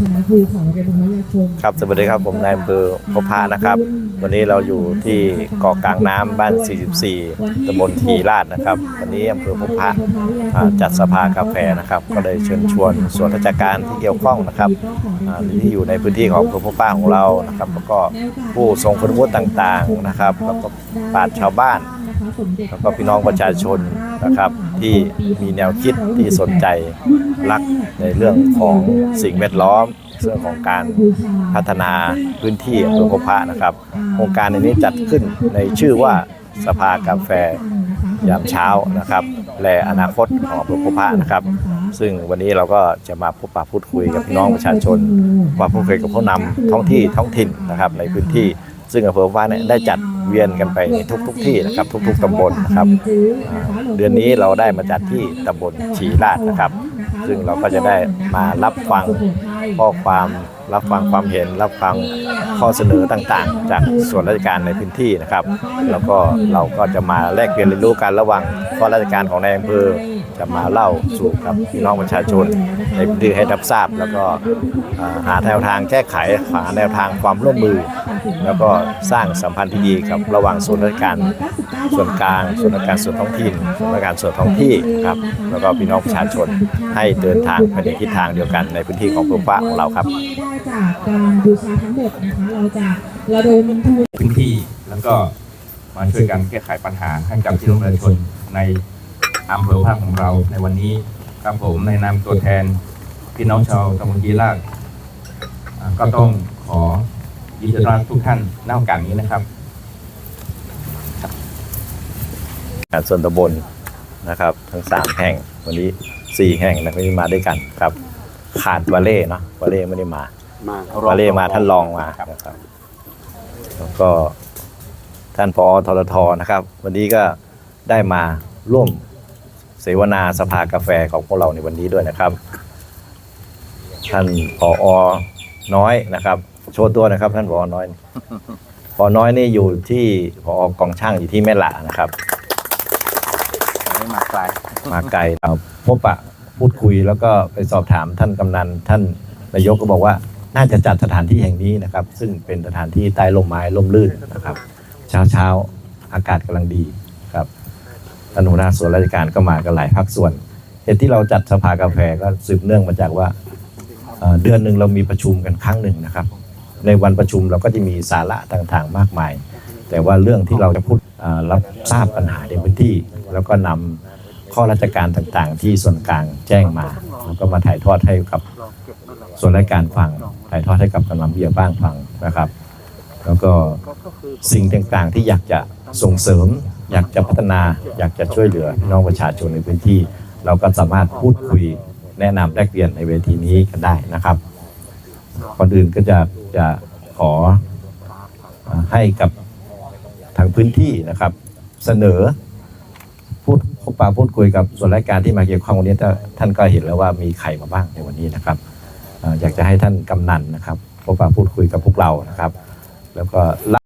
คณะครูของโรงเรียนบุญยาชมครับสวัสดีครับผมนายอำเภอพบพระนะครับ วันนี้เราอยู่ที่เกาะกลางน้ำบ้าน 44ตำบลทีราชนะครับ วันนี้อำเภอพบพระอ่าจัดสภากาแฟนะครับ ก็เลยเชิญชวนส่วนราชการที่เกี่ยวข้องนะครับอ่าที่อยู่ในพื้นที่ของอำเภอพบพระของเรานะครับ แล้วก็ผู้ทรงคุณวุฒิต่างๆนะครับ แล้วก็ปราชญ์ชาวบ้าน แล้วก็พี่น้องประชาชน นะครับ ที่มีแนวคิดที่สนใจรักในเรื่องของสิ่งแวดล้อมเรื่องของการพัฒนาพื้นที่อำเภอพบพระนะครับโครงการในนี้จัดขึ้นในชื่อว่าสภากาแฟยามเช้านะครับและอนาคตของอำเภอพบพระนะครับ ซึ่งวันนี้เราก็จะมาพบปะพูดคุยกับพี่น้องประชาชนมาพูดคุยกับผู้นำท้องที่ท้องถิ่นนะครับในพื้นที่ซึ่งอำเภอพบพระเนี่ยได้จัด เวียนกันไปในทุก ๆ ที่นะครับ ทุก ๆตำบลนะครับอ่าเดือนนี้เราได้มาจัดที่ตำบลชีราชนะครับ ซึ่งเราก็จะได้มารับฟังข้อความรับฟังความเห็นรับฟังข้อเสนอต่างๆ จากส่วนราชการในพื้นที่นะครับ แล้วก็เราก็จะมาแลกเปลี่ยนเรียนรู้กันระหว่างข้อราชการของนายอำเภอจะมาเล่าสู่กับพี่น้องประชาชนในพื้นที่ให้รับทราบ แล้วก็อ่าหาแนวทางแก้ไขหาแนวทางความร่วมมือ แล้วก็สร้างสัมพันธ์ที่ดีกับระหว่างส่วนราชการส่วนกลางส่วนราชการส่วนท้องถิ่นส่วนราชการส่วนท้องที่ครับแล้วก็พี่น้องประชาชนให้เดินทางไปในทิศทางเดียวกันในพื้นที่ของภูมิภาของเราครับที่ได้จากการบูชาทั้งหมดนะคะเราจะระดมทุนพื้นที่แล้วก็มาช่วยกันแก้ไขปัญหาให้กับพี่น้องประชาชนในอำเภอภาคของเราในวันนี้ครับผมในนามตัวแทนพี่น้องชาวตำบลยีราชก็ต้องขอ ยินดีต้อนรับทุกท่านณโอกาสนี้นะครับการส่วนตำบลนะครับ ทั้งสามแห่งวันนี้สี่แห่งนะไม่ได้มาด้วยกันครับ ขาดวาเล่เนาะวาเล่ไม่ได้มาวาเล่มาท่านรองมานะครับแล้วก็ท่านพอทรทนะครับ วันนี้ก็ได้มาร่วมเสวนาสภากาแฟของพวกเราในวันนี้ด้วยนะครับ ท่านพอน้อยนะครับ โชว์ตัวนะครับ ท่านพอน้อยพอน้อยนี่อยู่ที่พอกองช่างอยู่ที่แม่หละนะครับมาไกลมาไกลเราพบปะพูดคุยแล้วก็ไปสอบถามท่านกำนันท่านนายกก็บอกว่าน่าจะจัดสถานที่แห่งนี้นะครับ ซึ่งเป็นสถานที่ใต้ร่มไม้ร่มรื่นนะครับ เช้าเช้าๆอากาศกำลังดีครับท่านหัวหน้าส่วนราชการก็มากันหลายภาคส่วนเหตุที่เราจัดสภากาแฟก็สืบเนื่องมาจากว่าเอ่อเดือนหนึ่งเรามีประชุมกันครั้งหนึ่งนะครับ ในวันประชุมเราก็จะมีสาระต่างๆมากมาย แต่ว่าเรื่องที่เราจะพูดรับทราบปัญหาในพื้นที่ แล้วก็นำข้อราชการต่างๆ ที่ส่วนกลางแจ้งมา แล้วก็มาถ่ายทอดให้กับส่วนราชการฟังถ่ายทอดให้กับกำลังเบียบ้างฟังนะครับ แล้วก็สิ่งต่างๆที่อยากจะส่งเสริม อยากจะพัฒนา อยากจะช่วยเหลือพี่น้องประชาชนในพื้นที่ เราก็สามารถพูดคุยแนะนำแลกเปลี่ยนในเวทีนี้กันได้นะครับ ก่อนอื่นก็จะจะขอให้กับทางพื้นที่นะครับ เสนอพูดพบปะพูดคุยกับส่วนราชการที่มาเกี่ยวข้องวันนี้ถ้าท่านก็เห็นแล้วว่ามีใครมาบ้างในวันนี้นะครับเอ่ออยากจะให้ท่านกำนันนะครับพบปะพูดคุยกับพวกเรานะครับ แล้วก็